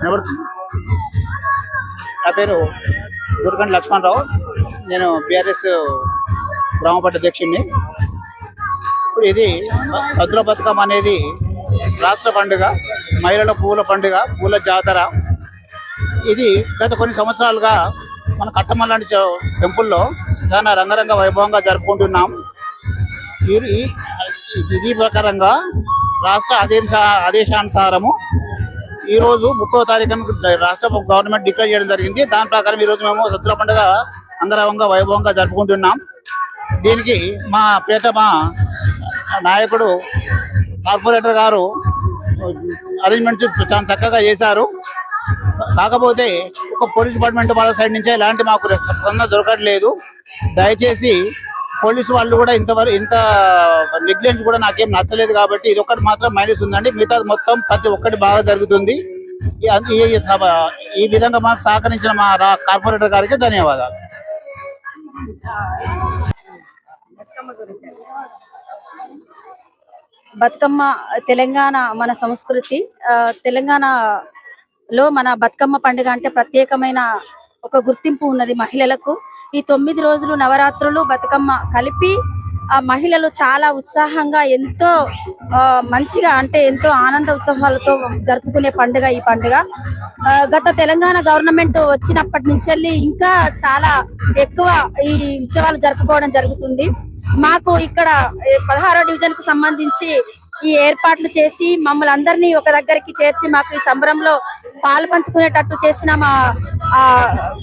నిలబడుతుంది నా పేరు దుర్గండి లక్ష్మణరావు నేను బీఆర్ఎస్ గ్రామపట్ట అధ్యక్షుడిని. ఇప్పుడు ఇది సద్దుల బతుకమ్మ అనేది రాష్ట్ర పండుగ మహిళల పూల పండుగ పూల జాతర. ఇది గత కొన్ని సంవత్సరాలుగా మన కట్టమల్లాంటి టెంపుల్లో చాలా రంగరంగ వైభవంగా జరుపుకుంటున్నాం. ఇది ప్రకారంగా రాష్ట్ర ఆదేశ ఆదేశానుసారము ఈ రోజు ముప్పై తారీఖున రాష్ట్ర గవర్నమెంట్ డిక్లేర్ చేయడం జరిగింది. దాని ప్రకారం ఈ రోజు మేము సద్దుల పండుగ అంగరంగ వైభవంగా జరుపుకుంటున్నాం. దీనికి మా ప్రియతమ నాయకుడు కార్పొరేటర్ గారు అరేంజ్మెంట్స్ చాలా చక్కగా చేశారు. కాకపోతే ఒక పోలీస్ డిపార్ట్మెంట్ వాళ్ళ సైడ్ నుంచే ఎలాంటి మాకు స్పందన దొరకట్లేదు. దయచేసి పోలీసు వాళ్ళు కూడా ఇంతవరకు ఇంత నెగ్లెన్స్ కూడా నాకేం నచ్చలేదు కాబట్టి ఇది ఒక్కటి మాత్రం మైనస్ ఉందండి. మిగతా మొత్తం ప్రతి ఒక్కటి బాగా జరుగుతుంది. ఈ- విధంగా మాకు సహకరించిన మా కార్పొరేటర్ గారికి ధన్యవాదాలు. బతుకమ్మ తెలంగాణ మన సంస్కృతి. తెలంగాణలో మన బతుకమ్మ పండుగ అంటే ప్రత్యేకమైన ఒక గుర్తింపు ఉన్నది మహిళలకు. ఈ తొమ్మిది రోజులు నవరాత్రులు బతుకమ్మ కలిపి ఆ మహిళలు చాలా ఉత్సాహంగా ఎంతో మంచిగా అంటే ఎంతో ఆనంద ఉత్సాహాలతో జరుపుకునే పండుగ ఈ పండుగ. గత తెలంగాణ గవర్నమెంట్ వచ్చినప్పటి నుంచి ఇంకా చాలా ఎక్కువ ఈ ఉత్సవాలు జరుపుకోవడం జరుగుతుంది. మాకు ఇక్కడ పదహారో డివిజన్కు సంబంధించి ఈ ఏర్పాట్లు చేసి మమ్మల్ని అందరినీ ఒక దగ్గరికి చేర్చి మాకు ఈ సంబరంలో పాలు పంచుకునేటట్టు చేసిన మా ఆ,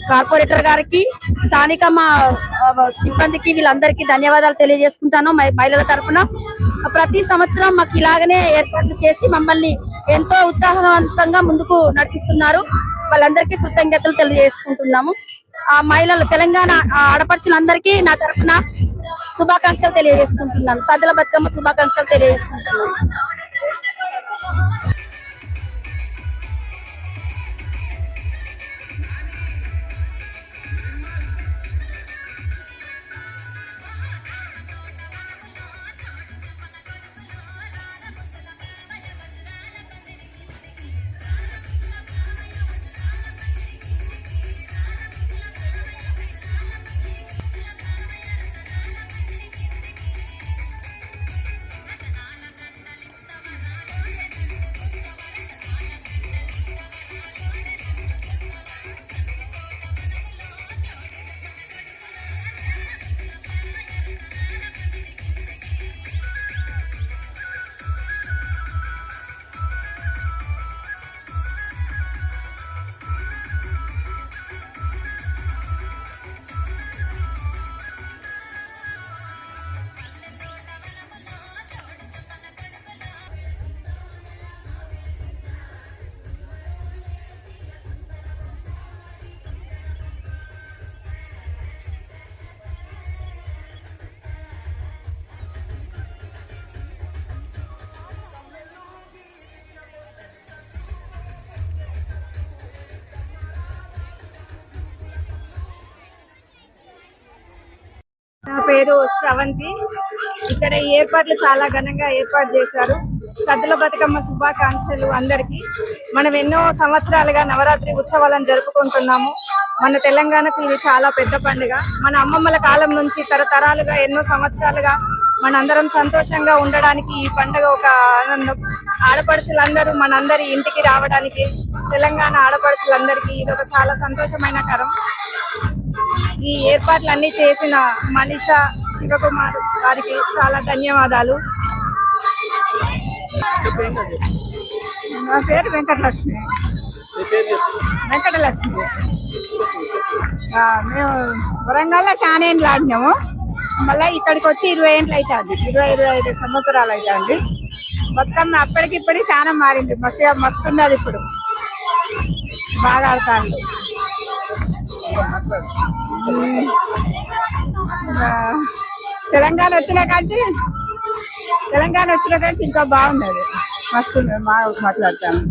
కార్పొరేటర్ గారికి స్థానిక మా సిబ్బందికి వీళ్ళందరికీ ధన్యవాదాలు తెలియజేసుకుంటాను మహిళల తరఫున ప్రతి సంవత్సరం మాకు ఇలాగనే ఏర్పాట్లు చేసి మమ్మల్ని ఎంతో ఉత్సాహవంతంగా ముందుకు నడిపిస్తున్నారు. వాళ్ళందరికీ కృతజ్ఞతలు తెలియజేసుకుంటున్నాము. ఆ మహిళలు తెలంగాణ ఆ ఆడపడుచులందరికీ నా తరఫున శుభాకాంక్షలు తెలియజేసుకుంటున్నాను. సదల బతుకమ్మ శుభాకాంక్షలు తెలియజేసుకుంటున్నాను. పేరు శ్రవంతి. ఇక్కడ ఏర్పాట్లు చాలా ఘనంగా ఏర్పాటు చేశారు. సద్దుల బతుకమ్మ శుభాకాంక్షలు అందరికీ. మనం ఎన్నో సంవత్సరాలుగా నవరాత్రి ఉత్సవాలను జరుపుకుంటున్నాము. మన తెలంగాణకు ఇది చాలా పెద్ద పండుగ. మన అమ్మమ్మల కాలం నుంచి తరతరాలుగా ఎన్నో సంవత్సరాలుగా మనందరం సంతోషంగా ఉండడానికి ఈ పండుగ ఒక ఆనందం. ఆడపడుచులందరూ మనందరి ఇంటికి రావడానికి తెలంగాణ ఆడపడుచులందరికీ ఇది ఒక చాలా సంతోషమైన కరం. ఈ ఏర్పాట్లన్నీ చేసిన మనీష శివకుమార్ గారికి చాలా ధన్యవాదాలు. నా పేరు వెంకటలక్ష్మి. వెంకటలక్ష్మి. మేము వరంగల్లో చాలా ఏండ్లు ఆడినాము. మళ్ళీ ఇక్కడికి వచ్చి ఇరవై ఏండ్లు అవుతుంది ఇరవై ఇరవై ఐదు సంవత్సరాలు అవుతుంది మొత్తం అప్పటికి ఇప్పటికి చాలా మారింది. మస్తు మస్తున్నది ఇప్పుడు. బాగా ఆడతాను ఆ, తెలంగాణ వచ్చిన కంటే తెలంగాణ వచ్చిన కంటే ఇంకా బాగున్నది మస్తు మాట్లాడతాము.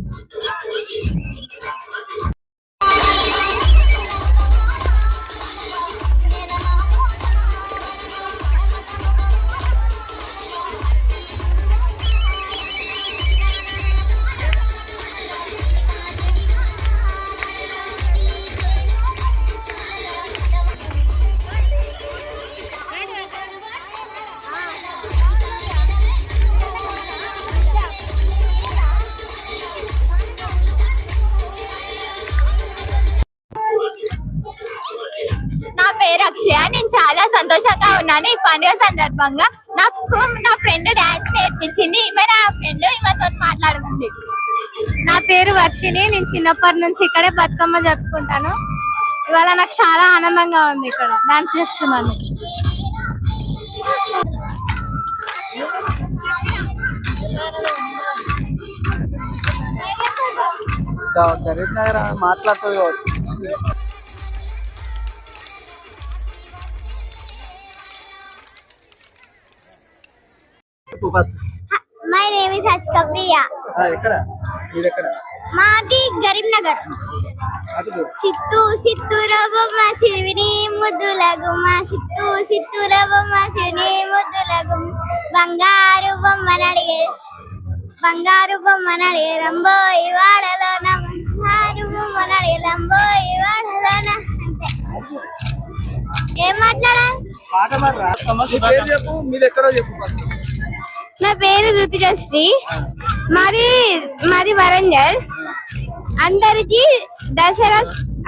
ఉన్నాను ఈ పండుగ సందర్భంగా నాకు నా ఫ్రెండ్ డాన్స్ నేర్పించింది. ఈమె నా ఫ్రెండ్ ఈమెతో మాట్లాడుకుంది. నా పేరు వర్షిని నేను చిన్నప్పటి నుంచి ఇక్కడే బతుకమ్మ జరుపుకుంటాను. ఇవాళ నాకు చాలా ఆనందంగా ఉంది ఇక్కడ డాన్స్ చేస్తున్నాను మాట్లాడుతుంది కావచ్చు first my name is Harshika Priya ఎక్కడ? ఇది ఎక్కడ మాది గరీబ్ నగర్ అటు సిత్తు సిత్తుర బొమ్మ శివిని ముద్దుల గుమ్మ సిత్తు సిత్తుర బొమ్మ శివిని ముద్దుల గుమ్మ బంగారు బొమ్మ నడిగే బంగారు బొమ్మ నడిగే రంబోయి వాడలోన బంగారు బొమ్మ నడిగే రంబోయి వాడలోన అంతే ఏం మాట్లాడాలి? పాట మరి మీ చెప్పు ఎక్కడో చెప్పు ఫస్ట్ నా పేరు రుతికశ్రీ మాది మాది వరంగల్. అందరికి దసరా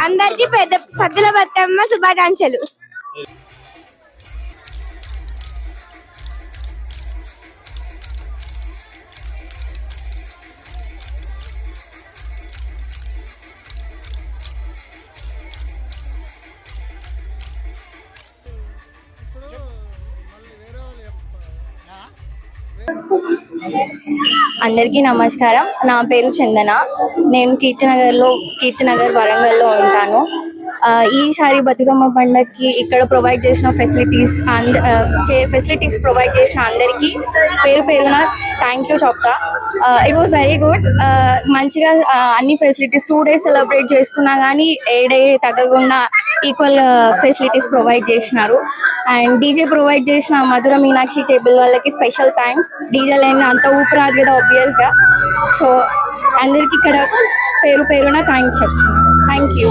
అందరికి పెద్ద సద్దుల బతుకమ్మ శుభాకాంక్షలు. అందరికీ నమస్కారం. నా పేరు చందన. నేను కీర్తినగర్లో కీర్తినగర్ వరంగల్లో ఉంటాను. ఈసారి బతుకమ్మ పండగకి ఇక్కడ ప్రొవైడ్ చేసిన ఫెసిలిటీస్ అంద ఫెసిలిటీస్ ప్రొవైడ్ చేసిన అందరికీ పేరు పేరున థ్యాంక్ యూ చెప్తా. ఇట్ వాస్ వెరీ గుడ్ మంచిగా అన్ని ఫెసిలిటీస్ టూ డేస్ సెలబ్రేట్ చేసుకున్నా కానీ ఏ డే తగ్గకుండా ఈక్వల్ ఫెసిలిటీస్ ప్రొవైడ్ చేసినారు. అండ్ డీజే ప్రొవైడ్ చేసిన మధుర మీనాక్షి టేబుల్ వాళ్ళకి స్పెషల్ థ్యాంక్స్ డీజే లేని అంత ఊపిరాదు కదా ఆబ్వియస్గా సో అందరికి ఇక్కడ పేరు పేరున థ్యాంక్స్ చెప్తాను థ్యాంక్ యూ